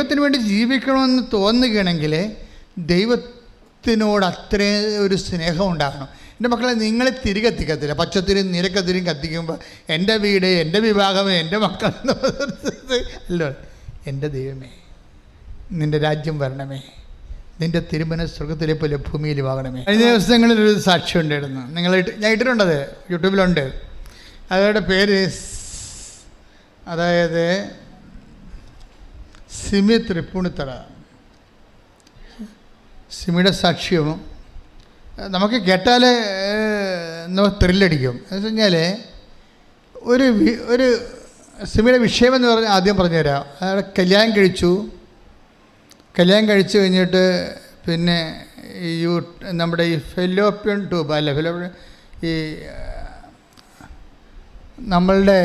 ദൈവത്തിന് വേണ്ടി ജീവിക്കണമെന്ന് തോന്നുകയാണെങ്കിൽ ദൈവത്തിനോട് അത്രയും ഒരു സ്നേഹം ഉണ്ടാകണം. എന്റെ മക്കളെ നിങ്ങളെ തിരികെ കത്തിക്കത്തില്ല പച്ചത്തിരും നിരക്കത്തിരും കത്തിക്കുമ്പോൾ എന്റെ വീട് എന്റെ വിഭാഗമേ എന്റെ മക്കൾ അല്ലോ. എന്റെ ദൈവമേ നിന്റെ രാജ്യം വരണമേ. നിന്റെ തിരുമന സ്വർഗത്തിലെ പോലെ ഭൂമിയിൽ വാങ്ങണമേ. കഴിഞ്ഞ ദിവസങ്ങളിൽ ഒരു സാക്ഷി ഉണ്ടായിരുന്നു. നിങ്ങൾ ഞാൻ ഇട്ടിട്ടുണ്ടത് യൂട്യൂബിലുണ്ട്. അതവരുടെ പേര് അതായത് സിമി തൃപ്പൂണിത്തറ. സിമിയുടെ സാക്ഷ്യവും നമുക്ക് കേട്ടാൽ നമുക്ക് ത്രില്ലടിക്കും. എന്ന് വെച്ച് കഴിഞ്ഞാൽ ഒരു ഒരു സിമിയുടെ വിഷയമെന്ന് പറഞ്ഞാൽ ആദ്യം പറഞ്ഞുതരാം. അയാൾ കല്യാണം കഴിച്ചു. കല്യാണം കഴിച്ചു കഴിഞ്ഞിട്ട് പിന്നെ ഈ നമ്മുടെ ഈ ഫെലോപ്യൻ ട്യൂബ് അല്ല ഫെലോപ്യൻ ഈ നമ്മളുടെ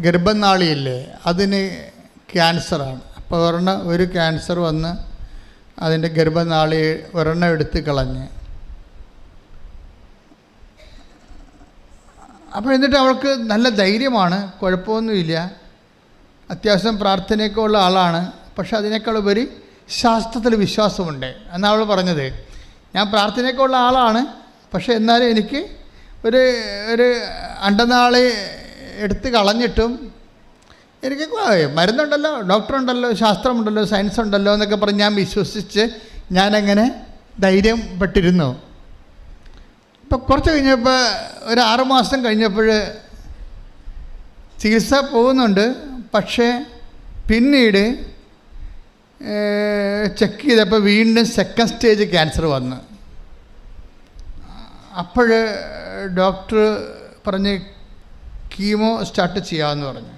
ഗർഭനാളിയില്ലേ അതിന് ക്യാൻസറാണ്. അപ്പോൾ ഒരെണ്ണം ഒരു ക്യാൻസർ വന്ന് അതിന്റെ ഗർഭനാളി ഒരെണ്ണം എടുത്ത് കളഞ്ഞ്. അപ്പോൾ എന്നിട്ട് അവൾക്ക് നല്ല ധൈര്യമാണ്. കുഴപ്പമൊന്നുമില്ല. അത്യാവശ്യം പ്രാർത്ഥനയൊക്കെ ഉള്ള ആളാണ്. പക്ഷെ അതിനേക്കാൾ ഉപരി ശാസ്ത്രത്തിൽ വിശ്വാസമുണ്ട്. എന്നാണ് അവൾ പറഞ്ഞത്. ഞാൻ പ്രാർത്ഥനയൊക്കെ ഉള്ള ആളാണ്. പക്ഷെ എന്നാലും എനിക്ക് ഒരു ഒരു അണ്ടനാളി എടുത്ത് കളഞ്ഞിട്ടും എനിക്ക് മരുന്നുണ്ടല്ലോ ഡോക്ടറുണ്ടല്ലോ ശാസ്ത്രമുണ്ടല്ലോ സയൻസ് ഉണ്ടല്ലോ എന്നൊക്കെ പറഞ്ഞ് ഞാൻ വിശ്വസിച്ച് ഞാനങ്ങനെ ധൈര്യം പെട്ടിരുന്നു. ഇപ്പം കുറച്ച് കഴിഞ്ഞപ്പോൾ ഒരു ആറുമാസം കഴിഞ്ഞപ്പോൾ ചികിത്സ പോകുന്നുണ്ട്. പക്ഷേ പിന്നീട് ചെക്ക് ചെയ്തപ്പോൾ വീണ്ടും സെക്കൻഡ് സ്റ്റേജ് ക്യാൻസർ വന്നു. അപ്പോൾ ഡോക്ടർ പറഞ്ഞ് കീമോ സ്റ്റാർട്ട് ചെയ്യാമെന്ന് പറഞ്ഞു.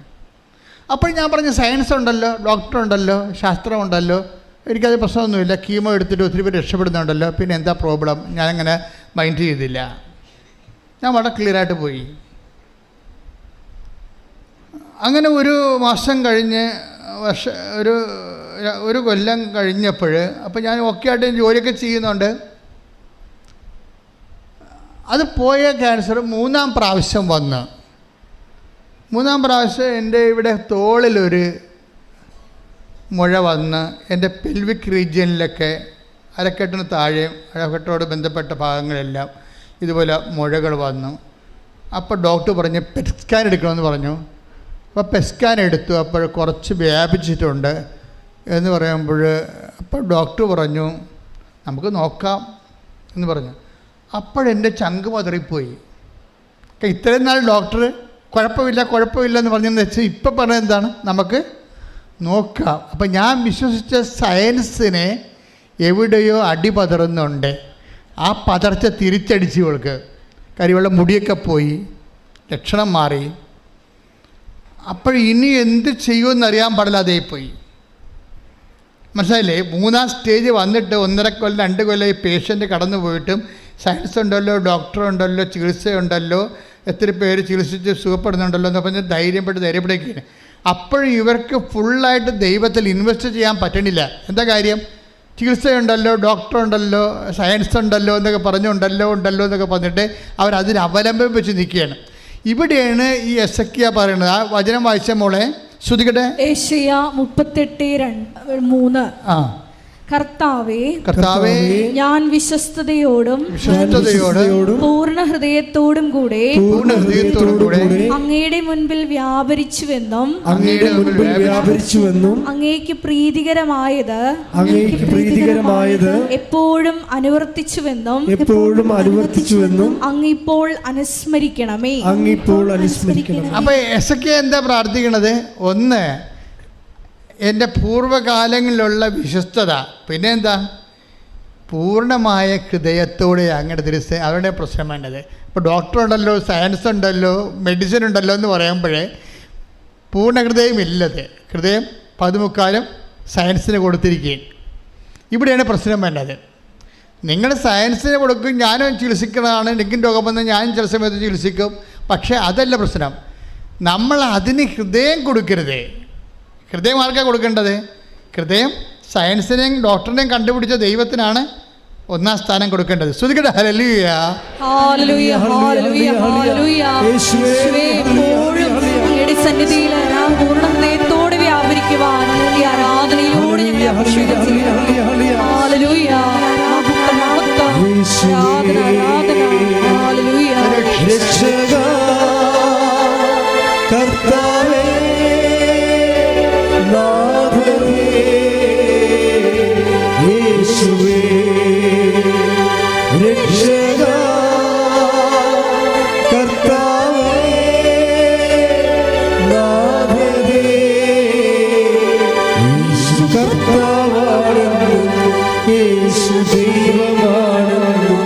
അപ്പോൾ ഞാൻ പറഞ്ഞ സയൻസ് ഉണ്ടല്ലോ ഡോക്ടർ ഉണ്ടല്ലോ ശാസ്ത്രമുണ്ടല്ലോ. എനിക്കത് പ്രശ്നമൊന്നുമില്ല. കീമോ എടുത്തിട്ട് ഒത്തിരി പേര് രക്ഷപ്പെടുന്നുണ്ടല്ലോ. പിന്നെ എന്താ പ്രോബ്ലം ഞാനങ്ങനെ മൈൻഡ് ചെയ്തില്ല. ഞാൻ വളരെ ക്ലിയറായിട്ട് പോയി. അങ്ങനെ ഒരു മാസം കഴിഞ്ഞ് വർഷ ഒരു ഒരു കൊല്ലം കഴിഞ്ഞപ്പോൾ അപ്പോൾ ഞാൻ ഒക്കെ ആയിട്ട് ജോലിയൊക്കെ ചെയ്യുന്നുണ്ട്. അത് പോയ ക്യാൻസർ മൂന്നാം പ്രാവശ്യം വന്ന്. മൂന്നാം പ്രാവശ്യം എന്റെ ഇവിടെ തോളിലൊരു മുഴ വന്ന് എന്റെ പെൽവിക് റീജിയനിലൊക്കെ അരക്കെട്ടിന് താഴെയും അരക്കെട്ടോട് ബന്ധപ്പെട്ട ഭാഗങ്ങളെല്ലാം ഇതുപോലെ മുഴകൾ വന്നു. അപ്പോൾ ഡോക്ടർ പറഞ്ഞു പെസ്കാൻ സ്കാൻ എടുക്കണമെന്ന് പറഞ്ഞു. അപ്പോൾ പെസ്കാൻ എടുത്തു. അപ്പോൾ കുറച്ച് വ്യാപിച്ചിട്ടുണ്ട് എന്ന് പറയുമ്പോൾ അപ്പോൾ ഡോക്ടർ പറഞ്ഞു നമുക്ക് നോക്കാം. എന്ന് പറഞ്ഞു. അപ്പോഴെന്റെ ചങ്ക് പതറിപ്പോയി. ഒക്കെ ഇത്രയും നാൾ ഡോക്ടർ കുഴപ്പമില്ല കുഴപ്പമില്ല എന്ന് പറഞ്ഞെന്ന് വെച്ചാൽ ഇപ്പം പറഞ്ഞത് എന്താണ്? നമുക്ക് നോക്കാം. അപ്പം ഞാൻ വിശ്വസിച്ച സയൻസിനെ എവിടെയോ അടി പതറുന്നുണ്ട് ആ പതർച്ച തിരിച്ചടിച്ച് ഇവൾക്ക്. കരിവെള്ള മുടിയൊക്കെ പോയി ലക്ഷണം മാറി. അപ്പോൾ ഇനി എന്ത് ചെയ്യുമെന്നറിയാൻ പാടില്ല പാടില്ലാതെ പോയി. മനസ്സിലായില്ലേ? മൂന്നാം സ്റ്റേജ് വന്നിട്ട് ഒന്നര കൊല്ലം രണ്ട് കൊല്ലം ഈ പേഷ്യന്റ് കടന്നു പോയിട്ടും സയൻസ് ഉണ്ടല്ലോ ഡോക്ടർ ഉണ്ടല്ലോ ചികിത്സയുണ്ടല്ലോ എത്ര പേര് ചികിത്സിച്ച് സുഖപ്പെടുന്നുണ്ടല്ലോ എന്ന് പറഞ്ഞ് ധൈര്യപ്പെട്ട് ധൈര്യപ്പെടുകയാണ്. അപ്പോഴും ഇവർക്ക് ഫുള്ളായിട്ട് ദൈവത്തിൽ ഇൻവെസ്റ്റ് ചെയ്യാൻ പറ്റണില്ല. എന്താ കാര്യം? ചികിത്സയുണ്ടല്ലോ ഡോക്ടർ ഉണ്ടല്ലോ സയൻസ് ഉണ്ടല്ലോ എന്നൊക്കെ പറഞ്ഞുണ്ടല്ലോ ഉണ്ടല്ലോ എന്നൊക്കെ പറഞ്ഞിട്ട് അവർ അതിൽ അവലംബം വെച്ച് നിൽക്കുകയാണ്. ഇവിടെയാണ് ഈ എസ് എക്കിയ പറയുന്നത്. ആ വചനം വായിച്ച മോളെ? ശ്രുതികട്ടെ ഏഷ്യ മുപ്പത്തെട്ട് രണ്ട് മൂന്ന്. ആ. കർത്താവേ കർത്താവേ ഞാൻ വിശ്വസ്തയോടും വിശ്വസ്തയോട് പൂർണ ഹൃദയത്തോടും കൂടെ പൂർണ ഹൃദയത്തോടും കൂടെ അങ്ങയുടെ മുൻപിൽ വ്യാപരിച്ചുവെന്നും അങ്ങയുടെ മുൻപിൽ വ്യാപരിച്ചുവെന്നും അങ്ങേക്ക് പ്രീതികരമായത് അങ്ങേക്ക് പ്രീതികരമായത് എപ്പോഴും അനുവർത്തിച്ചുവെന്നും എപ്പോഴും അനുവർത്തിച്ചുവെന്നും അങ്ങിപ്പോൾ അനുസ്മരിക്കണമേ. അങ്ങിപ്പോൾ അനുസ്മരിക്കണം അപ്പോൾ എസ് എന്താ പ്രാർത്ഥിക്കണത്? ഒന്ന് എന്റെ പൂർവകാലങ്ങളിലുള്ള വിശ്വസ്തത. പിന്നെ എന്താ പൂർണമായ ഹൃദയത്തോടെ അങ്ങോട്ട് തിരിച്ച് അവരുടെ പ്രശ്നം വേണ്ടത്. ഇപ്പോൾ ഡോക്ടർ ഉണ്ടല്ലോ സയൻസ് ഉണ്ടല്ലോ മെഡിസിൻ ഉണ്ടല്ലോ എന്ന് പറയുമ്പോഴേ പൂർണ ഹൃദയം ഇല്ലത്. ഹൃദയം പതിമുക്കാലും സയൻസിന് കൊടുത്തിരിക്കുകയും. ഇവിടെയാണ് പ്രശ്നം വേണ്ടത്. നിങ്ങൾ സയൻസിന് കൊടുക്കും ഞാനും ചികിത്സിക്കുന്നതാണ് എനിക്കും രോഗം വന്ന് ഞാനും ചില സമയത്ത് ചികിത്സിക്കും. പക്ഷേ അതല്ല പ്രശ്നം. നമ്മൾ അതിന് ഹൃദയം കൊടുക്കരുത്. ഹൃദയം ആർക്കാണ് കൊടുക്കേണ്ടത്? ഹൃദയം സയൻസിനെയും ഡോക്ടറിനെയും കണ്ടുപിടിച്ച ദൈവത്തിനാണ് ഒന്നാം സ്ഥാനം കൊടുക്കേണ്ടത്. ശ്രുതികട്ടെ ഹലലിയ ഹല്ലേലൂയ, ഹല്ലേലൂയ, ഹല്ലേലൂയ. യേശുവേ, യേശുവേ, എപ്പോഴും സന്നിധിയിൽ പൂർണ ഹൃദയത്തോടെ വ്യാപരിക്കുവാൻ. ആരാധന, ആരാധന. ദൈവമാണെന്നും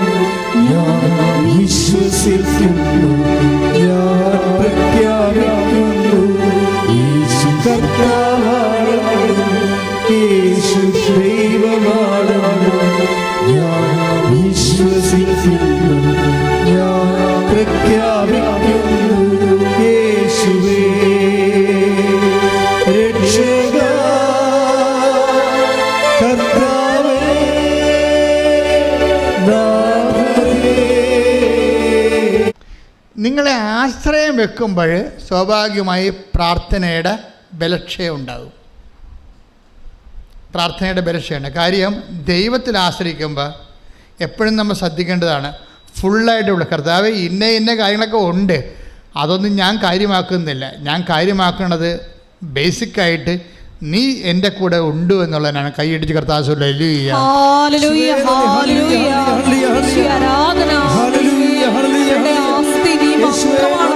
ഞാൻ വിശ്വസിക്കുന്നു. ഞാൻ പ്രഖ്യാപിക്കുന്നു വെക്കുമ്പോൾ സ്വാഭാവികമായി പ്രാർത്ഥനയുടെ ബലക്ഷയം ഉണ്ടാകും. പ്രാർത്ഥനയുടെ ബലക്ഷയാണ് കാര്യം ദൈവത്തിൽ ആശ്രയിക്കുമ്പോൾ എപ്പോഴും നമ്മൾ ശ്രദ്ധിക്കേണ്ടതാണ് ഫുള്ളായിട്ടുള്ള കർത്താവ് ഇന്ന ഇന്ന കാര്യങ്ങളൊക്കെ ഉണ്ട്. അതൊന്നും ഞാൻ കാര്യമാക്കുന്നില്ല. ഞാൻ കാര്യമാക്കുന്നത് ബേസിക്കായിട്ട് നീ എന്റെ കൂടെ ഉണ്ട് എന്നുള്ളതിനാണ്. കൈയടിച്ച് കർത്താവ് ഹല്ലേലൂയ, ഹല്ലേലൂയ. യേശുവേ, ആരാധന.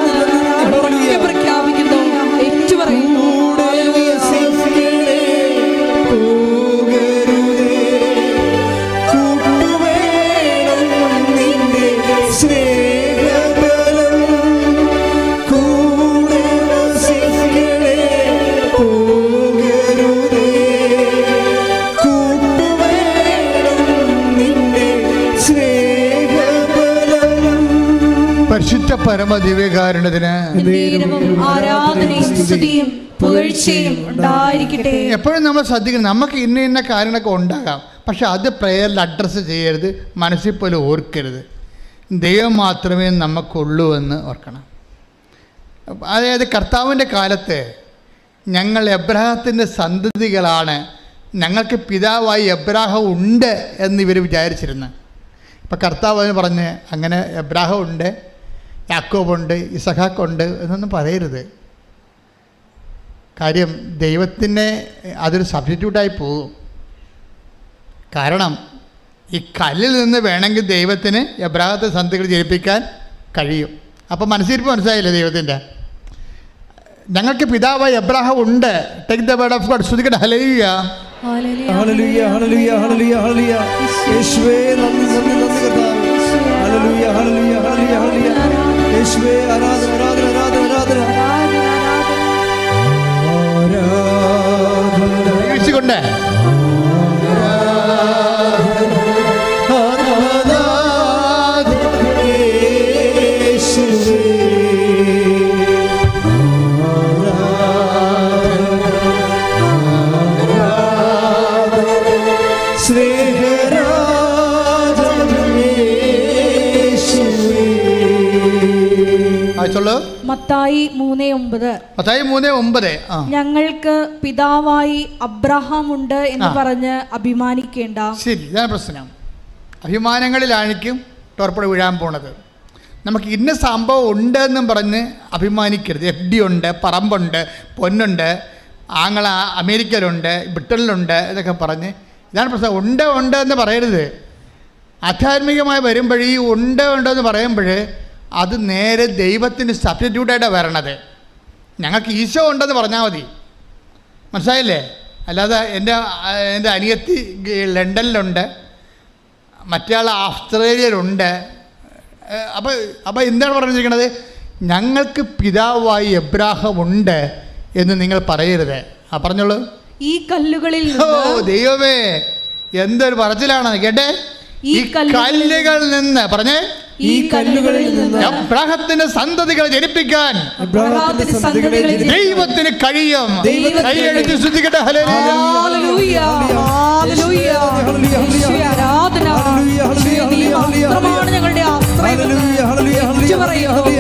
പരിശുദ്ധ പരമ ദിവ്യകാരണത്തിന് എപ്പോഴും നമ്മൾ ശ്രദ്ധിക്കണം. നമുക്ക് ഇന്ന ഇന്ന കാര്യങ്ങളൊക്കെ ഉണ്ടാകാം. പക്ഷെ അത് പ്രേയറിൽ അഡ്രസ്സ് ചെയ്യരുത്. മനസ്സിൽ പോലും ഓർക്കരുത്. ദൈവം മാത്രമേ നമുക്കുള്ളൂ എന്ന് ഓർക്കണം. അതായത് കർത്താവിന്റെ കാലത്ത് ഞങ്ങൾ എബ്രാഹത്തിന്റെ സന്തതികളാണ്. ഞങ്ങൾക്ക് പിതാവായി എബ്രാഹം ഉണ്ട് എന്ന് ഇവർ വിചാരിച്ചിരുന്നു ഇപ്പം കർത്താവ് അതിന് പറഞ്ഞ് അങ്ങനെ എബ്രാഹം ഉണ്ട്. യാക്കോബുണ്ട് ഇസഹാക്കുണ്ട് എന്നൊന്നും പറയരുത്. കാര്യം ദൈവത്തിനെ അതൊരു സബ്സ്റ്റിറ്റ്യൂട്ടായി പോകും. കാരണം ഈ കല്ലിൽ നിന്ന് വേണമെങ്കിൽ ദൈവത്തിന് എബ്രാഹത്തെ സന്ധികൾ ജനിപ്പിക്കാൻ കഴിയും. അപ്പോൾ മനസ്സിരിപ്പ് മനസ്സിലായില്ലേ ദൈവത്തിന്റെ ഞങ്ങൾക്ക് പിതാവായി എബ്രാഹം ഉണ്ട്. Take the word of God ശ്രുതിക്കട്ടെ ഹലയ്യ Hallelujah, Hallelujah, Hallelujah, Hallelujah. യേശുവേ. നന്ദി നന്ദി നന്ദി കർത്താവേ. Hallelujah, hallelujah. യേശുവേ ആരാധന ആരാധന ആരാധന ആരാധന. ആരാധന വീഴ്ചകൊണ്ട് ഞങ്ങൾക്ക് പിതാവായി അബ്രഹാം ഉണ്ട് എന്ന്. പറഞ്ഞ് അഭിമാനിക്കേണ്ട. ശരി ഇതാണ് പ്രശ്നം. അഭിമാനങ്ങളിലായിരിക്കും ടോർപ്പട വീഴാൻ പോണത്. നമുക്ക് ഇന്ന സംഭവം ഉണ്ട് എന്നും പറഞ്ഞ് അഭിമാനിക്കരുത്. എഫ് ഡി ഉണ്ട് പറമ്പുണ്ട് പൊന്നുണ്ട് ആങ്ങള അമേരിക്കയിലുണ്ട് ബ്രിട്ടനിലുണ്ട് എന്നൊക്കെ പറഞ്ഞ് ഇതാണ് പ്രശ്നം. ഉണ്ട് ഉണ്ട് എന്ന് പറയരുത്. ആധ്യാത്മികമായി വരുമ്പോഴേ ഈ ഉണ്ട് ഉണ്ട് എന്ന് പറയുമ്പോൾ അത് നേരെ ദൈവത്തിന് സബ്സ്റ്റിറ്റ്യൂട്ടായിട്ടാണ് വരണത്. ഞങ്ങൾക്ക് ഈശോ ഉണ്ടെന്ന് പറഞ്ഞാൽ മതി. മനസ്സിലായില്ലേ? അല്ലാതെ എന്റെ എന്റെ അനിയത്തി ലണ്ടനിലുണ്ട്. മറ്റേ ആൾ ഓസ്ട്രേലിയയിലുണ്ട് അപ്പോൾ അപ്പോൾ എന്താണ് പറഞ്ഞിരിക്കുന്നത്? ഞങ്ങൾക്ക് പിതാവായി എബ്രാഹം ഉണ്ട് എന്ന് നിങ്ങൾ പറയരുത്. ആ പറഞ്ഞോളൂ. ഈ കല്ലുകളിൽ ഓ ദൈവമേ എന്തൊരു പറച്ചിലാണ്. കേട്ടെ? ഈ കല്ലുകളിൽ നിന്ന്. പറഞ്ഞേ. ഈ കല്ലുകളിൽ നിന്ന് എബ്രാഹത്തിന്റെ സന്തതികളെ ജനിപ്പിക്കാൻ അബ്രഹാത്തിന്റെ സന്തതികളെ ജനിപ്പിക്കാൻ ദൈവത്തിന് കഴിയും. കൈയെഴുത്തി ശ്രദ്ധിക്കട്ടെ ഹല്ലേലൂയ. Hallelujah, hallelujah.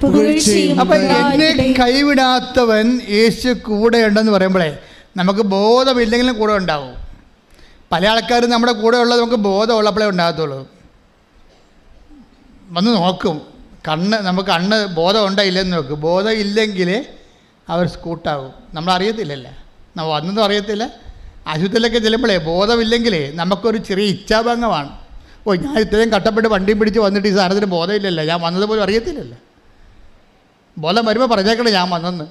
പുകഴ്ചയും അപ്പൊ എന്നെ കൈവിടാത്തവൻ യേശു കൂടെ ഉണ്ടെന്ന് പറയുമ്പോഴേ നമുക്ക് ബോധമില്ലെങ്കിലും കൂടെ ഉണ്ടാവും. പല ആൾക്കാരും നമ്മുടെ കൂടെ ഉള്ളത് നമുക്ക് ബോധമുള്ളപ്പോഴേ ഉണ്ടാകത്തുള്ളൂ. വന്ന് നോക്കും. കണ്ണ് നമുക്ക് കണ്ണ് ബോധം ഉണ്ടോ ഇല്ലെന്ന് നോക്കും. ബോധം ഇല്ലെങ്കിൽ അവർ സ്കൂട്ടാവും നമ്മൾ അറിയത്തില്ലല്ലേ? നമ്മൾ വന്നതും അറിയത്തില്ല. ആശുപത്രിയിലൊക്കെ ചെല്ലുമ്പോഴേ ബോധമില്ലെങ്കിൽ നമുക്കൊരു ചെറിയ ഇച്ഛാഭംഗമാണ്. ഓ ഞാൻ ഇത്രയും കട്ടപ്പെട്ട് വണ്ടിയും പിടിച്ച് വന്നിട്ട് ഈ സാധനത്തിന് ബോധമില്ലല്ലോ. ഞാൻ വന്നത് പോലും അറിയത്തില്ലല്ലോ. ബോധം വരുമ്പോൾ പറഞ്ഞേക്കണേ ഞാൻ വന്നെന്ന്.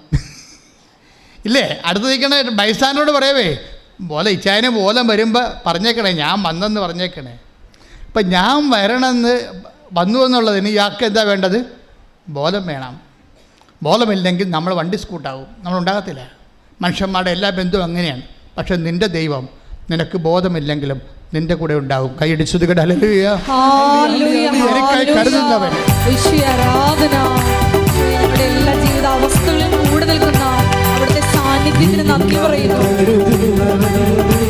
ഇല്ലേ? അടുത്ത് നിൽക്കണ ബൈസാനോട് പറയവേ ബോധം ഇച്ചായനും ബോധം വരുമ്പോൾ പറഞ്ഞേക്കണേ ഞാൻ വന്നെന്ന് പറഞ്ഞേക്കണേ. അപ്പം ഞാൻ വരണമെന്ന് വന്നു എന്നുള്ളതിന് ഇയാൾക്ക് എന്താ വേണ്ടത്? ബോധം വേണം. ബോധമില്ലെങ്കിൽ നമ്മൾ വണ്ടി സ്കൂട്ടാവും. നമ്മൾ ഉണ്ടാകത്തില്ല. മനുഷ്യന്മാരുടെ എല്ലാ ബന്ധവും അങ്ങനെയാണ്. പക്ഷെ നിന്റെ ദൈവം നിനക്ക് ബോധമില്ലെങ്കിലും നിന്റെ കൂടെ ഉണ്ടാവും. കൈയടിച്ചു എനിക്കായി. കരുതുന്നവൻ. എല്ലാ ജീവിത അവസ്ഥകളിലും കൂടെ നിൽക്കുന്ന അവിടുത്തെ സാന്നിധ്യത്തിന് നന്ദി പറയുന്നു.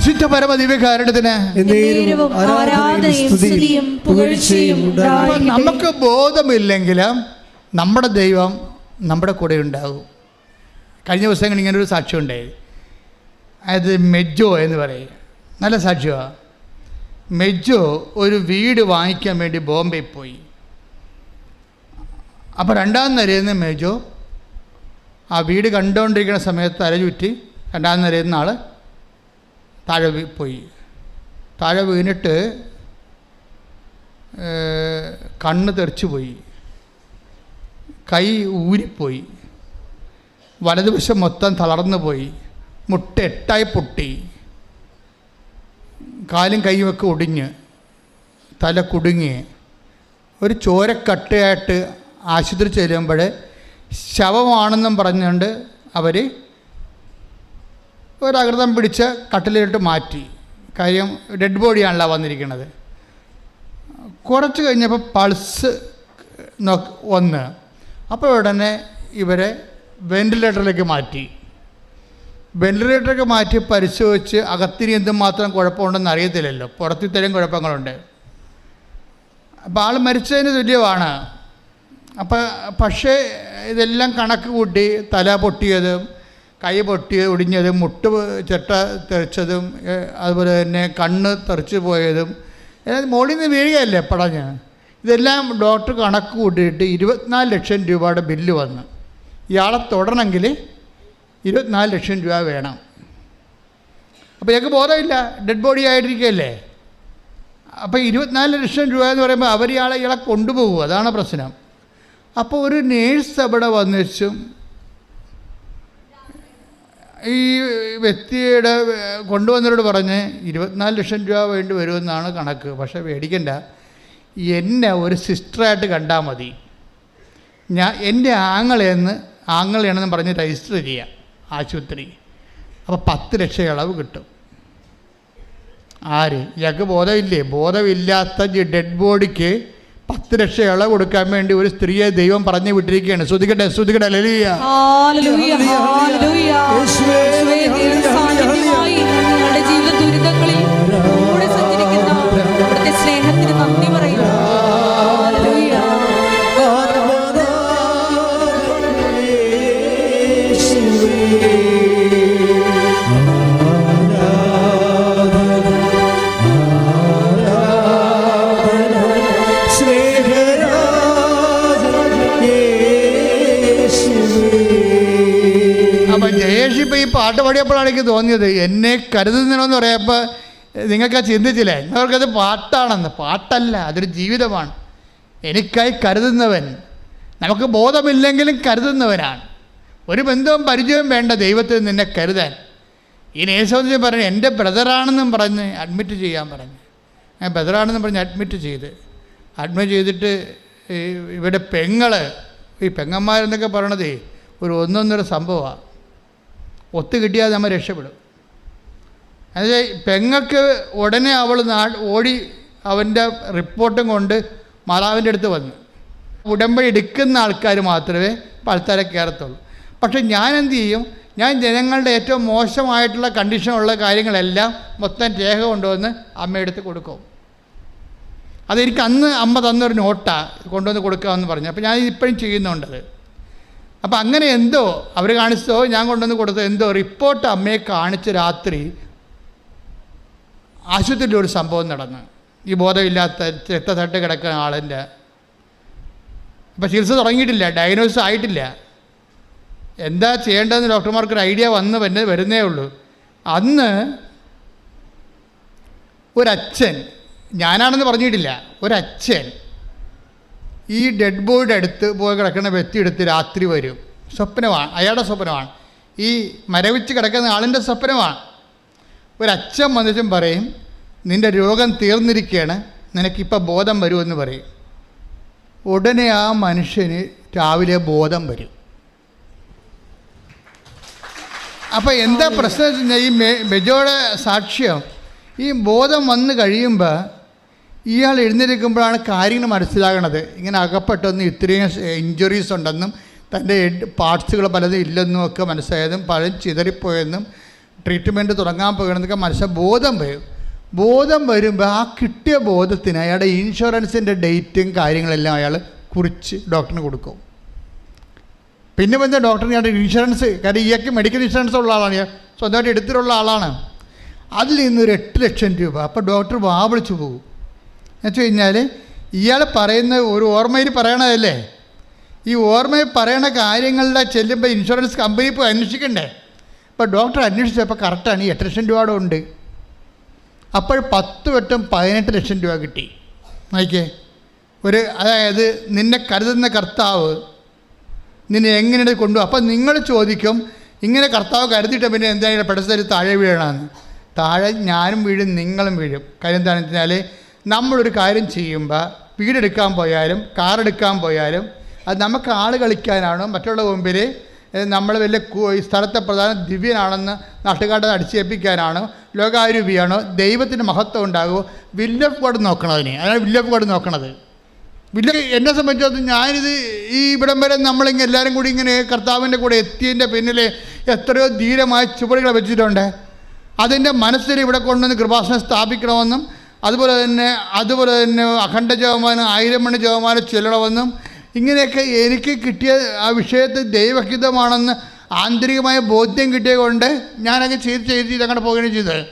പരിശുദ്ധ പരമ ദിവ്യകാരണത്തിന് നമുക്ക് ബോധമില്ലെങ്കിലും നമ്മുടെ ദൈവം നമ്മുടെ കൂടെ ഉണ്ടാകും. കഴിഞ്ഞ ദിവസങ്ങൾ ഇങ്ങനെ ഒരു സാക്ഷ്യം ഉണ്ടായി അതായത് മെജോ എന്ന് പറയും. നല്ല സാക്ഷ്യമാണ് മെജോ ഒരു വീട് വാങ്ങിക്കാൻ വേണ്ടി ബോംബെ പോയി. അപ്പോൾ രണ്ടാം നിരയിൽ മെജോ ആ വീട് കണ്ടുകൊണ്ടിരിക്കുന്ന സമയത്ത് തല ചുറ്റി രണ്ടാം നിരയിൽ നിന്ന് ആൾ താഴെ പോയി. താഴെ വീണിട്ട് കണ്ണ് തെറിച്ചു പോയി. കൈ ഊരിപ്പോയി. വലതുവശം മൊത്തം തളർന്നു പോയി. മുട്ട എട്ടായി പൊട്ടി. കാലും കൈയുമൊക്കെ ഒടിഞ്ഞ് തല കുടുങ്ങി. ഒരു ചോരക്കട്ടയായിട്ട് ആശുപത്രി ചെല്ലുമ്പോൾ ശവമാണെന്നും പറഞ്ഞുകൊണ്ട് അവർ ഒരകൃതം പിടിച്ച് കട്ടിലിട്ട് മാറ്റി. കാര്യം ഡെഡ് ബോഡിയാണല്ലോ വന്നിരിക്കുന്നത് കുറച്ച് കഴിഞ്ഞപ്പോൾ പൾസ് നോക്ക് വന്ന്. അപ്പോൾ ഉടനെ ഇവരെ വെന്റിലേറ്ററിലേക്ക് മാറ്റി. വെന്റിലേറ്ററിലേക്ക് മാറ്റി പരിശോധിച്ച് അകത്തിന് എന്തുമാത്രം കുഴപ്പമുണ്ടെന്ന് അറിയത്തില്ലല്ലോ. പുറത്ത് ഇത്തരം കുഴപ്പങ്ങളുണ്ട്. അപ്പോൾ ആൾ മരിച്ചതിന് തുല്യമാണ്. അപ്പം പക്ഷേ ഇതെല്ലാം കണക്ക് കൂട്ടി തല പൊട്ടിയതും കൈ പൊട്ടി ഒടിഞ്ഞതും മുട്ട് ചെട്ട തെറിച്ചതും അതുപോലെ തന്നെ കണ്ണ് തെറിച്ചു പോയതും മുകളിൽ നിന്ന് വീഴുകയല്ലേ പടഞ്ഞ് ഇതെല്ലാം ഡോക്ടർ കണക്ക് കൂട്ടിയിട്ട് ഇരുപത്തിനാല് ലക്ഷം രൂപയുടെ ബില്ല് വന്നു. ഇയാളെ തുടരണമെങ്കിൽ ഇരുപത്തിനാല് ലക്ഷം രൂപ വേണം. അപ്പോൾ ഞങ്ങൾക്ക് ബോധമില്ല ഡെഡ് ബോഡി ആയിട്ടിരിക്കുകയല്ലേ? അപ്പോൾ ഇരുപത്തിനാല് ലക്ഷം രൂപ എന്ന് പറയുമ്പോൾ അവർ ഇയാളെ ഇയാളെ കൊണ്ടുപോകും. അതാണ് പ്രശ്നം. അപ്പോൾ ഒരു നേഴ്സ് അവിടെ വന്നിച്ചും ഈ വ്യക്തിയുടെ കൊണ്ടുവന്നവരോട് പറഞ്ഞ് ഇരുപത്തിനാല് ലക്ഷം രൂപ വേണ്ടി വരുമെന്നാണ് കണക്ക്. പക്ഷേ മേടിക്കണ്ട എന്നെ ഒരു സിസ്റ്ററായിട്ട് കണ്ടാൽ മതി. ഞാൻ എന്റെ ആങ്ങളെന്ന് ആങ്ങളെയാണെന്ന് പറഞ്ഞ് രജിസ്റ്റർ ചെയ്യാം ആശുപത്രി. അപ്പോൾ പത്ത് ലക്ഷം ഇളവ് കിട്ടും. ആര്? ഇയാൾക്ക് ബോധമില്ലേ? ബോധമില്ലാത്ത ഡെഡ് ബോഡിക്ക് പത്ത് ലക്ഷം ഇളവ് കൊടുക്കാൻ വേണ്ടി ഒരു സ്ത്രീയെ ദൈവം പറഞ്ഞു വിട്ടിരിക്കുകയാണ്. ശ്രുതികട്ടെ ശ്രുതികട്ടെ ലലിയ ജീവിത ദുരിതങ്ങളിൽ പാട്ട് പാടിയപ്പോഴാണ് എനിക്ക് തോന്നിയത്. എന്നെ കരുതുന്നതിനെന്ന് പറയപ്പോൾ നിങ്ങൾക്ക് ചിന്തിച്ചില്ലേ? നിങ്ങൾക്കത് പാട്ടാണെന്ന്. പാട്ടല്ല അതൊരു ജീവിതമാണ്. എനിക്കായി കരുതുന്നവൻ. നമുക്ക് ബോധമില്ലെങ്കിലും കരുതുന്നവനാണ്. ഒരു ബന്ധവും പരിചയവും വേണ്ട ദൈവത്തിൽ നിന്നെ കരുതാൻ. ഈ നേഴ്സോദി പറഞ്ഞു എന്റെ ബ്രദറാണെന്നും പറഞ്ഞ് അഡ്മിറ്റ് ചെയ്യാൻ പറഞ്ഞു. ഞാൻ ബ്രദറാണെന്നും പറഞ്ഞ് അഡ്മിറ്റ് ചെയ്ത്. അഡ്മിറ്റ് ചെയ്തിട്ട് ഇവിടെ പെങ്ങൾ ഈ പെങ്ങന്മാരെന്നൊക്കെ പറയണതേ ഒരു ഒന്നൊന്നര സംഭവമാണ് ഒത്തു കിട്ടിയാൽ നമ്മൾ രക്ഷപ്പെടും. അതായത് പെങ്ങൾക്ക് ഉടനെ അവൾ നാ ഓടി അവന്റെ റിപ്പോർട്ടും കൊണ്ട് മാതാവിന്റെ അടുത്ത് വന്നു. ഉടമ്പടി എടുക്കുന്ന ആൾക്കാർ മാത്രമേ പൽത്താരെ കയറത്തുള്ളൂ. പക്ഷെ ഞാൻ എന്ത് ചെയ്യും? ഞാൻ ജനങ്ങളുടെ ഏറ്റവും മോശമായിട്ടുള്ള കണ്ടീഷനുള്ള കാര്യങ്ങളെല്ലാം മൊത്തം രേഖ കൊണ്ടുവന്ന് അമ്മയെടുത്ത് കൊടുക്കും. അതെനിക്ക് അന്ന് അമ്മ തന്നൊരു നോട്ടാണ് കൊണ്ടുവന്ന് കൊടുക്കാമെന്ന് പറഞ്ഞു. അപ്പോൾ ഞാൻ ഇപ്പോഴും ചെയ്യുന്നുണ്ടത് അപ്പം അങ്ങനെ എന്തോ അവർ കാണിച്ചോ ഞാൻ കൊണ്ടുവന്ന് കൊടുത്തോ എന്തോ റിപ്പോർട്ട് അമ്മയെ കാണിച്ച രാത്രി ആശുപത്രിയിൽ ഒരു സംഭവം നടന്നു. ഈ ബോധമില്ലാത്ത രക്തത്തട്ട് കിടക്കുന്ന ആളിന്റെ. ഇപ്പം ചികിത്സ തുടങ്ങിയിട്ടില്ല ഡയഗ്നോസ് ആയിട്ടില്ല. എന്താ ചെയ്യേണ്ടതെന്ന് ഡോക്ടർമാർക്ക് ഒരു ഐഡിയ വന്ന് പിന്നെ വരുന്നേ ഉള്ളൂ. അന്ന് ഒരച്ഛൻ ഞാനാണെന്ന് പറഞ്ഞിട്ടില്ല ഒരച്ഛൻ ഈ ഡെഡ് ബോഡിയുടെ അടുത്ത് പോയി കിടക്കുന്ന വ്യക്തി എടുത്ത് രാത്രി വരും. സ്വപ്നമാണ്. അയാളുടെ സ്വപ്നമാണ്. ഈ മരവിച്ച് കിടക്കുന്ന ആളിന്റെ സ്വപ്നമാണ്. ഒരച്ഛൻ വന്നിട്ടും പറയും നിന്റെ രോഗം തീർന്നിരിക്കുകയാണ് നിനക്കിപ്പോൾ ബോധം വരുമെന്ന് പറയും. ഉടനെ ആ മനുഷ്യന് രാവിലെ ബോധം വരും. അപ്പോൾ എന്താ പ്രശ്നം വെച്ച് കഴിഞ്ഞാൽ ഈ മെ മെജോയുടെ സാക്ഷ്യം ഈ ബോധം വന്നു കഴിയുമ്പോൾ ഇയാൾ എഴുന്നേൽക്കുമ്പോഴാണ് കാര്യങ്ങൾ മനസ്സിലാകണത്. ഇങ്ങനെ അകപ്പെട്ടൊന്നും ഇത്രയും ഇഞ്ചുറീസ് ഉണ്ടെന്നും തന്റെ പാർട്സുകൾ പലതും ഇല്ലെന്നും ഒക്കെ മനസ്സിലായതും പലരും ചിതറിപ്പോയെന്നും ട്രീറ്റ്മെന്റ് തുടങ്ങാൻ പോകണമെന്നൊക്കെ മനസ്സിൽ ബോധം വരും. ബോധം വരുമ്പോൾ ആ കിട്ടിയ ബോധത്തിന് അയാളുടെ ഇൻഷുറൻസിന്റെ ഡേറ്റും കാര്യങ്ങളെല്ലാം അയാൾ കുറിച്ച് ഡോക്ടറിന് കൊടുക്കും. പിന്നെ വന്ന ഡോക്ടറിന് അയാളുടെ ഇൻഷുറൻസ്? കാര്യം ഇയാൾക്ക് മെഡിക്കൽ ഇൻഷുറൻസ് ഉള്ള ആളാണ് ഇയാൾ. സ്വന്തമായിട്ട് എടുത്തിട്ടുള്ള ആളാണ്. അതിൽ നിന്നൊരു എട്ട് ലക്ഷം രൂപ. അപ്പോൾ ഡോക്ടർ വാ വിളിച്ചു പോകും. എന്ന് കഴിഞ്ഞാൽ ഇയാൾ പറയുന്ന ഒരു ഓർമ്മയിൽ പറയണതല്ലേ? ഈ ഓർമ്മയിൽ പറയണ കാര്യങ്ങളുടെ ചെല്ലുമ്പോൾ ഇൻഷുറൻസ് കമ്പനി പോയി അന്വേഷിക്കണ്ടേ? അപ്പോൾ ഡോക്ടർ അന്വേഷിച്ചപ്പോൾ കറക്റ്റാണ് എട്ട് ലക്ഷം രൂപയുടെ ഉണ്ട്. അപ്പോൾ പത്ത് വട്ടം പതിനെട്ട് ലക്ഷം രൂപ കിട്ടി. നോക്കിയേ. ഒരു അതായത് നിന്നെ കരുതുന്ന കർത്താവ് നിന്നെ എങ്ങനെയാണ് കൊണ്ടുപോകും അപ്പം നിങ്ങൾ ചോദിക്കും ഇങ്ങനെ കർത്താവ് കരുതിയിട്ട് പിന്നെ എന്തായാലും പെട്ടെന്ന് താഴെ വീഴണമെന്ന് താഴെ ഞാനും വീഴും നിങ്ങളും വീഴും. കാര്യം എന്താണെന്ന് വെച്ചാൽ നമ്മളൊരു കാര്യം ചെയ്യുമ്പോൾ വീടെടുക്കാൻ പോയാലും കാർ എടുക്കാൻ പോയാലും അത് നമുക്ക് ആൾ കളിക്കാനാണോ മറ്റുള്ള മുമ്പിൽ നമ്മൾ വലിയ സ്ഥലത്തെ പ്രധാന ദിവ്യനാണെന്ന് നാട്ടുകാരുടെ അടിച്ചേൽപ്പിക്കാനാണോ ലോകാരൂപിയാണോ ദൈവത്തിന് മഹത്വം ഉണ്ടാകുമോ വില്ല് ഓഫ് ഗോഡ് നോക്കണം അതിന്. അതാണ് നോക്കണത്. വില്ല എന്നെ സംബന്ധിച്ചിടത്തോളം ഞാനിത് ഈ ഇവിടം വരെ നമ്മളിങ്ങനെ എല്ലാവരും കൂടി ഇങ്ങനെ കർത്താവിന്റെ കൂടെ എത്തിയതിന്റെ പിന്നിൽ എത്രയോ ധീരമായ ചുവടുകൾ വെച്ചിട്ടുണ്ട്. അതിന്റെ മനസ്സിൽ ഇവിടെ കൊണ്ടുവന്ന് കൃപാസനം സ്ഥാപിക്കണമെന്നും അതുപോലെ തന്നെ അതുപോലെ തന്നെ അഖണ്ഡ ജവമാനം ആയിരം മണി ജവമാനം ചൊല്ലണമെന്നും ഇങ്ങനെയൊക്കെ എനിക്ക് കിട്ടിയ ആ വിഷയത്തിൽ ദൈവഹിതമാണെന്ന് ആന്തരികമായ ബോധ്യം കിട്ടിയത് കൊണ്ട് ഞാനൊക്കെ ചെയ്ത് ചെയ്ത് ചെയ്ത് അങ്ങനെ പോവുകയാണ് ചെയ്തത്.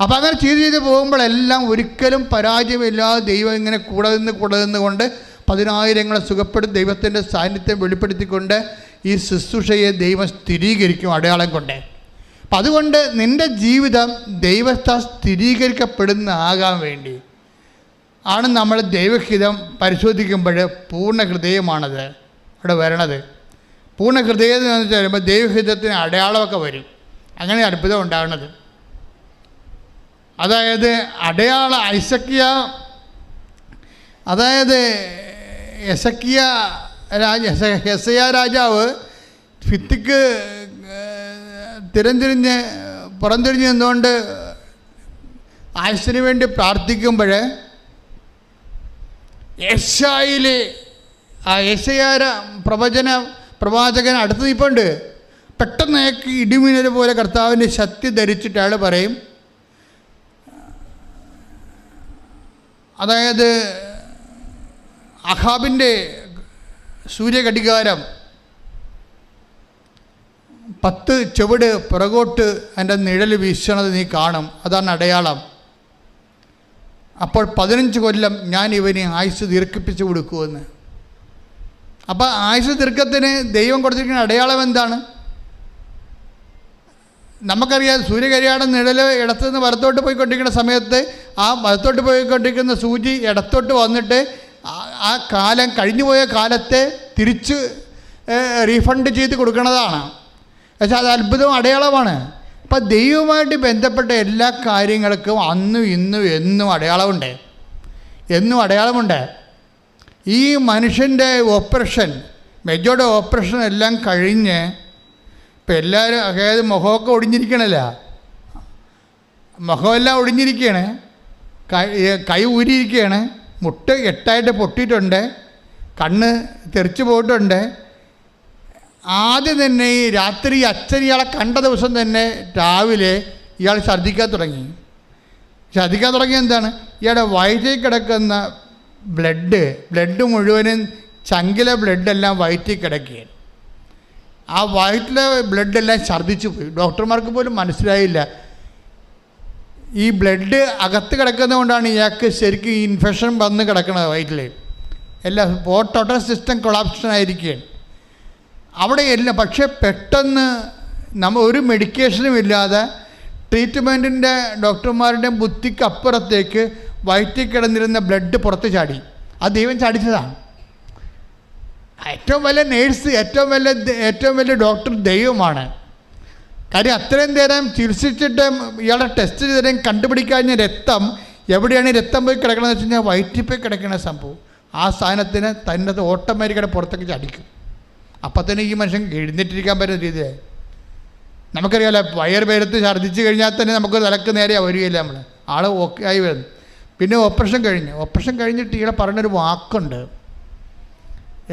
അപ്പോൾ അങ്ങനെ ചെയ്ത് ചെയ്ത് പോകുമ്പോഴെല്ലാം ഒരിക്കലും പരാജയമില്ലാതെ ദൈവം ഇങ്ങനെ കൂടെ നിന്ന് കൂടെ നിന്നുകൊണ്ട് പതിനായിരങ്ങളെ സുഖപ്പെടുത്തി ദൈവത്തിന്റെ സാന്നിധ്യം വെളിപ്പെടുത്തിക്കൊണ്ട് ഈ ശുശ്രൂഷയെ ദൈവം സ്ഥിരീകരിക്കും അടയാളം കൊണ്ട്. അപ്പം അതുകൊണ്ട് നിന്റെ ജീവിതം ദൈവത്താൽ സ്ഥിരീകരിക്കപ്പെടുന്ന ആകാൻ വേണ്ടി ആണ് നമ്മൾ ദൈവഹിതം പരിശോധിക്കുമ്പോൾ പൂർണ ഹൃദയമാണത് അവിടെ വരണത്. പൂർണ ഹൃദയം എന്ന് വെച്ചാൽ വരുമ്പോൾ ദൈവഹിതത്തിന് അടയാളമൊക്കെ വരും. അങ്ങനെ അത്ഭുതം ഉണ്ടാകുന്നത്. അതായത് അടയാള ഐസക്കിയ അതായത് എസക്കിയ രാജ ഹെസയ രാജാവ് ഭിത്തിക്ക് തിരഞ്ഞിരിഞ്ഞ് പുറംതിരിഞ്ഞ് നിന്നുകൊണ്ട് ആയുസിന് വേണ്ടി പ്രാർത്ഥിക്കുമ്പോൾ യേശായിലെ ആ യേശയാര പ്രവചന പ്രവാചകൻ അടുത്ത് നിൽപ്പുണ്ട് പെട്ടെന്ന് ഇടിമിന്നൽ പോലെ കർത്താവിന്റെ ശക്തി ധരിച്ചിട്ട് അയാൾ പറയും അതായത് അഹാബിന്റെ സൂര്യഘടികാരം പത്ത് ചുവട് പുറകോട്ട് എന്റെ നിഴൽ വീശണത് നീ കാണും. അതാണ് അടയാളം. അപ്പോൾ പതിനഞ്ച് കൊല്ലം ഞാൻ ഇവനെ ആയുസ് ദീർഘിപ്പിച്ച് കൊടുക്കുമെന്ന്. അപ്പോൾ ആയുസ് ദീർഘത്തിന് ദൈവം കൊടുത്തിരിക്കുന്ന അടയാളം എന്താണ്? നമുക്കറിയാം സൂര്യകരിയാടം നിഴൽ ഇടത്തു നിന്ന് വലത്തോട്ട് പോയിക്കൊണ്ടിരിക്കുന്ന സമയത്ത് ആ വലത്തോട്ട് പോയിക്കൊണ്ടിരിക്കുന്ന സൂചി ഇടത്തോട്ട് വന്നിട്ട് ആ- കാലം കഴിഞ്ഞു പോയ കാലത്തെ തിരിച്ച് റീഫണ്ട് ചെയ്ത് കൊടുക്കുന്നതാണ് പക്ഷേ അത് അത്ഭുതം അടയാളമാണ്. അപ്പം ദൈവവുമായിട്ട് ബന്ധപ്പെട്ട എല്ലാ കാര്യങ്ങൾക്കും അന്നും ഇന്നും എന്നും അടയാളമുണ്ട്. എന്നും അടയാളമുണ്ട്. ഈ മനുഷ്യന്റെ ഓപ്പറേഷൻ മെജോയുടെ ഓപ്പറേഷൻ എല്ലാം കഴിഞ്ഞ് ഇപ്പം എല്ലാവരും അതായത് മുഖമൊക്കെ ഒടിഞ്ഞിരിക്കണല്ല? മുഖമെല്ലാം ഒടിഞ്ഞിരിക്കുകയാണ് കൈ കൈ ഊരിയിരിക്കുകയാണ് മുട്ട് എട്ടായിട്ട് പൊട്ടിയിട്ടുണ്ട്. കണ്ണ് തെറിച്ചു പോയിട്ടുണ്ട്. ആദ്യം തന്നെ ഈ രാത്രി അച്ഛൻ ഇയാളെ കണ്ട ദിവസം തന്നെ രാവിലെ ഇയാൾ ഛർദ്ദിക്കാൻ തുടങ്ങി. ഛർദ്ദിക്കാൻ തുടങ്ങി എന്താണ്? ഇയാളുടെ വയറ്റിൽ കിടക്കുന്ന ബ്ലഡ് ബ്ലഡ് മുഴുവനും ചങ്കിലെ ബ്ലഡെല്ലാം വയറ്റിൽ കിടക്കുകയാണ്. ആ വയറ്റിലെ ബ്ലഡെല്ലാം ഛർദ്ദിച്ചു പോയി. ഡോക്ടർമാർക്ക് പോലും മനസ്സിലായില്ല. ഈ ബ്ലഡ് അകത്ത് കിടക്കുന്നതുകൊണ്ടാണ് ഇയാൾക്ക് ശരിക്കും ഇൻഫെക്ഷൻ വന്ന് കിടക്കുന്നത് വയറ്റിൽ എല്ലാം ടോട്ടൽ സിസ്റ്റം കൊളാപ്ഷൻ ആയിരിക്കുകയാണ്. അവിടെ എല്ലാം പക്ഷേ പെട്ടെന്ന് നമ്മൾ ഒരു മെഡിക്കേഷനും ഇല്ലാതെ ട്രീറ്റ്മെന്റിന്റെ ഡോക്ടർമാരുടെ ബുദ്ധിക്ക് അപ്പുറത്തേക്ക് വയറ്റിൽ കിടന്നിരുന്ന ബ്ലഡ് പുറത്ത് ചാടി. അത് ദൈവം ചാടിച്ചതാണ്. ഏറ്റവും വലിയ നേഴ്സ് ഏറ്റവും വലിയ ഏറ്റവും വലിയ ഡോക്ടർ ദൈവമാണ്. കാര്യം അത്രയും നേരം ചികിത്സിച്ചിട്ട് ഇയാളെ ടെസ്റ്റ് ചെയ്തിട്ടും കണ്ടുപിടിക്കാഞ്ഞ രക്തം എവിടെയാണ് രക്തം പോയി കിടക്കണമെന്ന് വെച്ച് കഴിഞ്ഞാൽ വയറ്റിൽ പോയി കിടക്കുന്ന സംഭവം. ആ സാധനത്തിന് തന്നത് ഓട്ടോമാറ്റിക്കായിട്ട് പുറത്തേക്ക് ചടിക്കും. അപ്പം തന്നെ ഈ മനുഷ്യൻ എഴുന്നേറ്റിരിക്കാൻ പറ്റുന്ന രീതിയായി നമുക്കറിയാമല്ലോ വയർ പേരത്ത് ഛർദ്ദിച്ച് കഴിഞ്ഞാൽ തന്നെ നമുക്ക് തലക്ക് നേരെ വരികയില്ല നമ്മൾ ആൾ ഓക്കെ ആയി വരുന്നു. പിന്നെ ഓപ്പറേഷൻ കഴിഞ്ഞു. ഓപ്പറേഷൻ കഴിഞ്ഞിട്ട് ഇയാളെ പറഞ്ഞൊരു വാക്കുണ്ട്.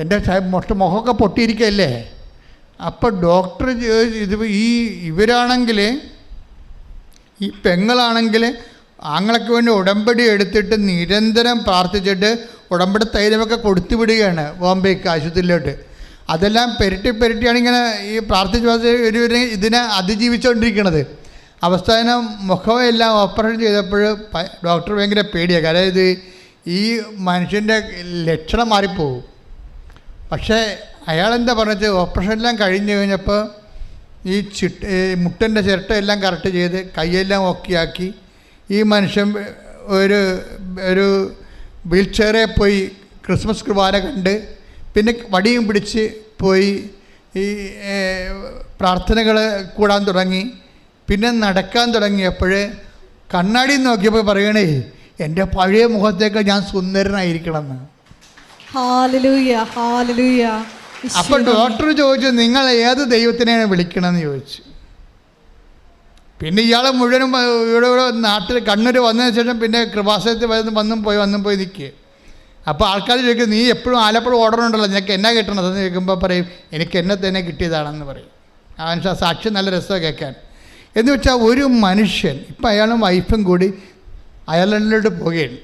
എന്റെ മൊട്ട മുഖമൊക്കെ പൊട്ടിയിരിക്കല്ലേ അപ്പോൾ ഡോക്ടർ ഇത് ഈ ഇവരാണെങ്കിൽ ഈ പെങ്ങളാണെങ്കിൽ ആങ്ങളൊക്കെ വേണ്ടി ഉടമ്പടി എടുത്തിട്ട് നിരന്തരം പ്രാർത്ഥിച്ചിട്ട് ഉടമ്പടി തൈലമൊക്കെ കൊടുത്തു വിടുകയാണ് ബോംബെക്ക് ആശുപത്രിയിലോട്ട്. അതെല്ലാം പെരട്ടി പെരട്ടിയാണ് ഇങ്ങനെ ഈ പ്രാർത്ഥിച്ച് ഒരു ഇതിനെ അതിജീവിച്ചുകൊണ്ടിരിക്കുന്നത് അവസാനം മുഖമെല്ലാം ഓപ്പറേഷൻ ചെയ്തപ്പോൾ ഡോക്ടർ ഭയങ്കര പേടിയാണ് ഇത് ഈ മനുഷ്യന്റെ ലക്ഷണം മാറിപ്പോവും. പക്ഷേ അയാളെന്താ പറഞ്ഞത്? ഓപ്പറേഷൻ എല്ലാം കഴിഞ്ഞ് കഴിഞ്ഞപ്പോൾ ഈ ചിട്ട് മുട്ടന്റെ ചിരട്ടയെല്ലാം കറക്റ്റ് ചെയ്ത് കൈയെല്ലാം ഓക്കിയാക്കി ഈ മനുഷ്യൻ ഒരു ഒരു വീൽ ചെയറിൽ പോയി ക്രിസ്മസ് കുർബാന കണ്ട് പിന്നെ വടിയും പിടിച്ച് പോയി ഈ പ്രാർത്ഥനകൾ കൂടാൻ തുടങ്ങി. പിന്നെ നടക്കാൻ തുടങ്ങിയപ്പോൾ കണ്ണാടി നോക്കിയപ്പോൾ പറയണേ എന്റെ പഴയ മുഖത്തേക്ക് ഞാൻ സുന്ദരനായിരിക്കണമെന്ന്. എന്ന് അപ്പൊ അപ്പം ഡോക്ടർ ചോദിച്ചു നിങ്ങൾ ഏത് ദൈവത്തിനെയാണ് വിളിക്കണമെന്ന്? ചോദിച്ചു. പിന്നെ ഇയാൾ മുഴുവനും ഇവിടെ ഇവിടെ നാട്ടിൽ കണ്ണൂർ വന്നതിന് ശേഷം പിന്നെ കൃപാസനത്തിൽ വന്ന് വന്നും പോയി വന്നും പോയി നിൽക്കുക അപ്പോൾ ആൾക്കാർ ചോദിക്കും നീ എപ്പോഴും ആലപ്പുഴ ഓർഡർ ഉണ്ടല്ലോ നിനക്ക് എന്നാ കിട്ടണതെന്ന് ചോദിക്കുമ്പോൾ പറയും എനിക്ക് എന്നെ തന്നെ കിട്ടിയതാണെന്ന് പറയും. മനുഷ്യ സാക്ഷി നല്ല രസമാണ് കേൾക്കാൻ. എന്ന് വെച്ചാൽ ഒരു മനുഷ്യൻ ഇപ്പം അയാളും വൈഫും കൂടി അയർലൻഡിലോട്ട് പോവുകയാണ്.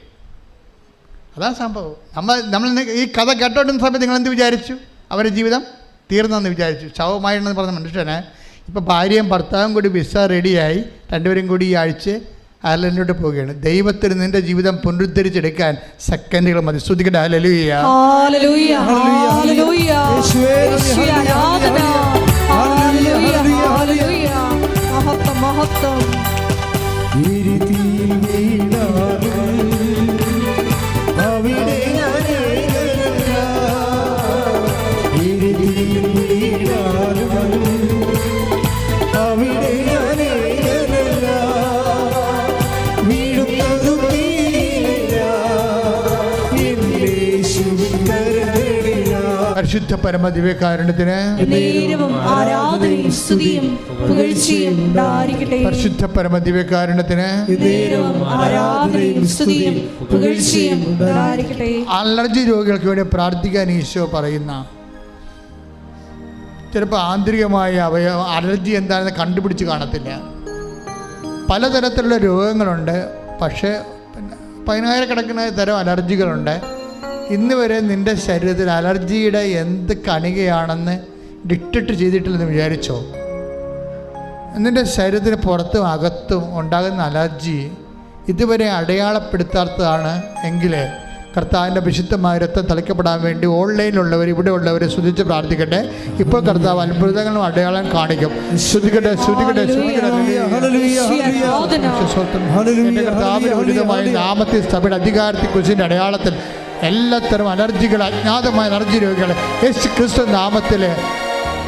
അതാണ് സംഭവം. നമ്മൾ നമ്മൾ ഈ കഥ കേട്ടോട്ടുന്ന സമയത്ത് നിങ്ങൾ എന്ത് വിചാരിച്ചു? അവരുടെ ജീവിതം തീർന്നെന്ന് വിചാരിച്ചു. ശവമായിട്ടുണ്ടെന്ന് പറഞ്ഞ മനുഷ്യനെ ഇപ്പോൾ ഭാര്യയും ഭർത്താവും കൂടി വിസ റെഡിയായി രണ്ടുപേരും കൂടി ഈ ആഴ്ച അയർലൻഡിലോട്ട് പോവുകയാണ്. ദൈവത്തിന് നിന്റെ ജീവിതം പുനരുദ്ധരിച്ചെടുക്കാൻ സെക്കൻഡുകൾ മതി. ശ്രദ്ധിക്കട്ടെ. ഹല്ലേലൂയ ഹാലലൂയ ഹാലലൂയ യേശുവേ, യേശുവേ, ആരാധന. ഹാലലൂയ ഹാലലൂയ മഹത്വം പരിശുദ്ധ പുകഴ്ചയും ഉണ്ടായിരിക്കട്ടെ. പരിശുദ്ധ പുകഴ്ചയും ഉണ്ടായിരിക്കട്ടെ. അലർജി രോഗികൾക്ക് വേണ്ടി പ്രാർത്ഥിക്കാൻ ഈശോ പറയുന്ന ചിലപ്പോൾ ആന്തരികമായ അവയവ അലർജി എന്താണെന്ന് കണ്ടുപിടിച്ച് കാണത്തില്ല. പലതരത്തിലുള്ള രോഗങ്ങളുണ്ട്. പക്ഷേ പിന്നെ പതിനായിരക്കണക്കിന് തരം അലർജികളുണ്ട്. ഇന്ന് വരെ നിന്റെ ശരീരത്തിൽ അലർജിയുടെ എന്ത് കണികയാണെന്ന് ഡിക്റ്ററ്റ് ചെയ്തിട്ടില്ലെന്ന് വിചാരിച്ചോ? നിന്റെ ശരീരത്തിന് പുറത്തും അകത്തും ഉണ്ടാകുന്ന അലർജി ഇതുവരെ അടയാളപ്പെടുത്താത്തതാണ് എങ്കിൽ കർത്താവിന്റെ വിശുദ്ധമായ രക്തം തളിക്കപ്പെടാൻ വേണ്ടി ഓൺലൈനിലുള്ളവർ ഇവിടെ ഉള്ളവർ ശ്രദ്ധിച്ച് പ്രാർത്ഥിക്കട്ടെ. ഇപ്പോൾ കർത്താവ് അത്ഭുതങ്ങളും അടയാളം കാണിക്കും. ശ്രദ്ധിക്കട്ടെ ശ്രദ്ധിക്കട്ടെ ശ്രദ്ധിക്കട്ടെ. ഉചിതമായ നാമത്തിൽ സഭയുടെ അധികാരത്തിൽ കുറിച്ചിന്റെ അടയാളത്തിൽ എല്ലാത്തരം അലർജികൾ അജ്ഞാതമായ അലർജി രോഗികൾ യേശു ക്രിസ്തു നാമത്തിൽ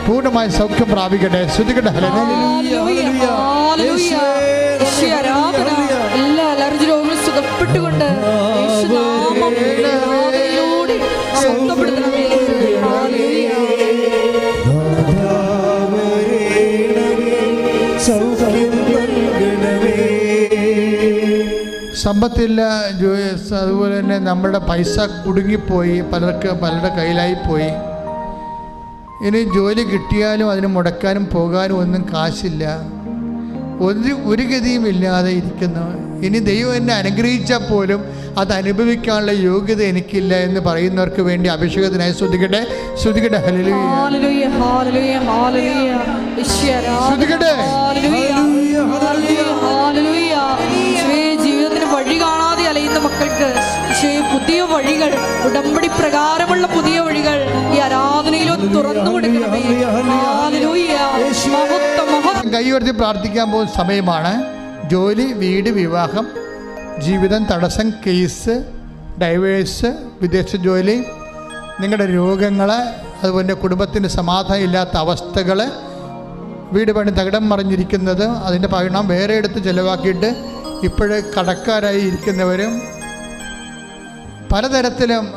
പൂർണമായ സൗഖ്യം പ്രാപിക്കട്ടെ. ശ്രുതികട്ടെ ഹല്ലേലൂയ. Hallelujah, hallelujah. യേശുവേ, ആരാധന. എല്ലാ അലർജി രോഗങ്ങളും സുഖപ്പെട്ടുകൊണ്ട് സമ്പത്തില്ല അതുപോലെ തന്നെ നമ്മുടെ പൈസ കുടുങ്ങിപ്പോയി പലർക്ക് പലരുടെ കയ്യിലായിപ്പോയി. ഇനി ജോലി കിട്ടിയാലും അതിന് മുടക്കാനും പോകാനും ഒന്നും കാശില്ല. ഒരു ഒരു ഗതിയും ഇല്ലാതെ ഇരിക്കുന്നു. ഇനി ദൈവം എന്നെ അനുഗ്രഹിച്ചാൽ പോലും അത് അനുഭവിക്കാനുള്ള യോഗ്യത എനിക്കില്ല എന്ന് പറയുന്നവർക്ക് വേണ്ടി അഭിഷേകത്തിനായി ശ്രദ്ധിക്കട്ടെ. ശ്രദ്ധിക്കട്ടെ. ആരാധന. ശ്രദ്ധിക്കട്ടെ. വഴികൾ ഉടമ്പടി പ്രകാരമുള്ള പുതിയ വഴികൾ ഈ ആരാധനയിലും തുറന്നു കൊടുക്കണമേ ഹല്ലേലൂയ. മഹത്വം മഹത്വം കൈ ഉയർത്തി പ്രാർത്ഥിക്കാൻ പോകുന്ന സമയമാണ് ജോലി വീട് വിവാഹം ജീവിതം തടസ്സം കേസ് ഡൈവേഴ്സ് വിദേശ ജോലി നിങ്ങളുടെ രോഗങ്ങൾ അതുപോലെ കുടുംബത്തിന് സമാധാനം ഇല്ലാത്ത അവസ്ഥകൾ വീട് പണി തകിടം മറിഞ്ഞിരിക്കുന്നത് അതിന്റെ പണം വേറെ എടുത്ത് ചിലവാക്കിയിട്ട് ഇപ്പോഴേ കടക്കാരായി ഇരിക്കുന്നവരും പലതരത്തിലും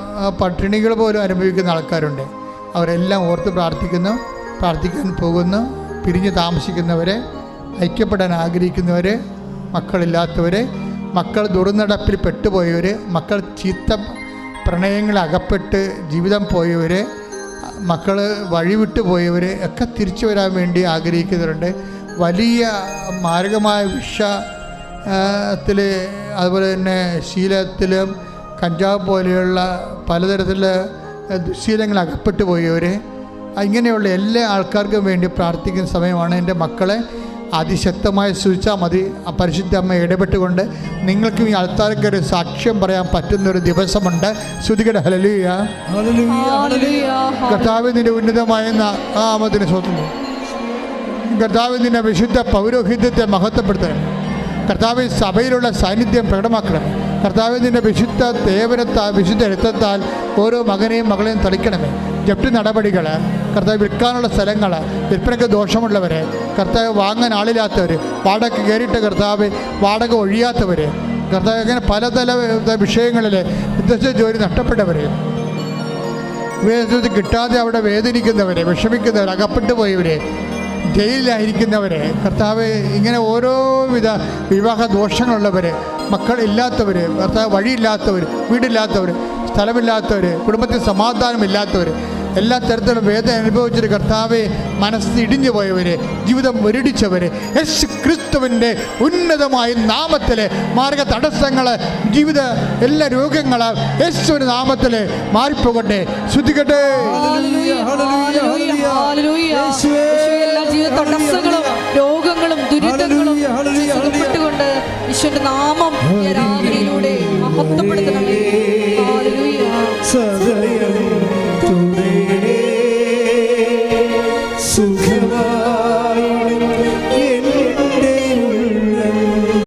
പട്ടിണികൾ പോലും അനുഭവിക്കുന്ന ആൾക്കാരുണ്ട്. അവരെല്ലാം ഓർത്ത് പ്രാർത്ഥിക്കുന്നു പ്രാർത്ഥിക്കാൻ പോകുന്നു പിരിഞ്ഞ് താമസിക്കുന്നവരെ ഐക്യപ്പെടാൻ ആഗ്രഹിക്കുന്നവർ മക്കളില്ലാത്തവർ മക്കൾ ദുർനടപ്പിൽ പെട്ടുപോയവർ മക്കൾ ചീത്ത പ്രണയങ്ങളിൽ അകപ്പെട്ട് ജീവിതം പോയവർ മക്കൾ വഴിവിട്ടു പോയവർ ഒക്കെ തിരിച്ചു വരാൻ വേണ്ടി ആഗ്രഹിക്കുന്നവരുണ്ട്. വലിയ മാരകമായ വിഷ ത്തിൽ അതുപോലെ തന്നെ ശീലത്തിലും കഞ്ചാവ് പോലെയുള്ള പലതരത്തിലുള്ള ദുശീലങ്ങൾ അകപ്പെട്ടു പോയവർ ഇങ്ങനെയുള്ള എല്ലാ ആൾക്കാർക്കും വേണ്ടി പ്രാർത്ഥിക്കുന്ന സമയമാണ് എന്റെ മക്കളെ അതിശക്തമായി സൂചിച്ചാൽ മതി. ആ പരിശുദ്ധ അമ്മ ഇടപെട്ടുകൊണ്ട് നിങ്ങൾക്കും ഈ ആൾക്കാർക്ക് ഒരു സാക്ഷ്യം പറയാൻ പറ്റുന്നൊരു ദിവസമുണ്ട്. ശ്രുതികട ഹലലിയ ഹല്ലേലൂയ, ഹല്ലേലൂയ, കർത്താവ് നിന്റെ ഉന്നതമായ നാമത്തിന് സ്വന്തം കർത്താവിന്റെ വിശുദ്ധ പൗരോഹിത്യത്തെ മഹത്വപ്പെടുത്തണം. കർത്താവ് സഭയിലുള്ള സാന്നിധ്യം പ്രകടമാക്കണം. കർത്താവ് നിന്റെ വിശുദ്ധ ദേവനത്താൽ വിശുദ്ധ രക്തത്താൽ ഓരോ മകനെയും മകളെയും തളിക്കണമേ. ജപ്തി നടപടികൾ കർത്താവ് വിൽക്കാനുള്ള സ്ഥലങ്ങൾ വിൽപ്പനയ്ക്ക് ദോഷമുള്ളവർ കർത്താവ് വാങ്ങാൻ ആളില്ലാത്തവർ വാടക കയറിയിട്ട് കർത്താവ് വാടക ഒഴിയാത്തവർ കർത്താവ് അങ്ങനെ പലതല വിഷയങ്ങളിൽ വിദ്യസ്ഥ ജോലി നഷ്ടപ്പെട്ടവർ വേദത്തിൽ കിട്ടാതെ അവിടെ വേദനിക്കുന്നവരെ വിഷമിക്കുന്നവർ അകപ്പെട്ടു പോയവരെ ജയിലിലായിരിക്കുന്നവരെ കർത്താവ് ഇങ്ങനെ ഓരോ വിധ വിവാഹ ദോഷങ്ങളുള്ളവർ മക്കളില്ലാത്തവർ ഭർത്താവ് വഴിയില്ലാത്തവർ വീടില്ലാത്തവർ സ്ഥലമില്ലാത്തവർ കുടുംബത്തിൽ സമാധാനമില്ലാത്തവർ എല്ലാ തരത്തിലും വേദന അനുഭവിച്ചൊരു കർത്താവെ മനസ്സ് ഇടിഞ്ഞു പോയവർ ജീവിതം ഒരിടിച്ചവർ യേശു ക്രിസ്തുവിന്റെ ഉന്നതമായ നാമത്തിൽ മാർഗ തടസ്സങ്ങൾ ജീവിത എല്ലാ രോഗങ്ങൾ യേശുവിന്റെ നാമത്തിൽ മാറിപ്പോകട്ടെ ശ്രദ്ധിക്കട്ടെ ഹല്ലേലൂയ, ഹല്ലേലൂയ, ഹല്ലേലൂയ. യേശുവേ. യേശുവേ, എല്ലാ ജീവിത തടസ്സങ്ങളും രോഗങ്ങളും യേശുവിന്റെ നാമം രാവിലൂടെ മഹത്വപ്പെടുത്തണമേ. സദയം തുറേ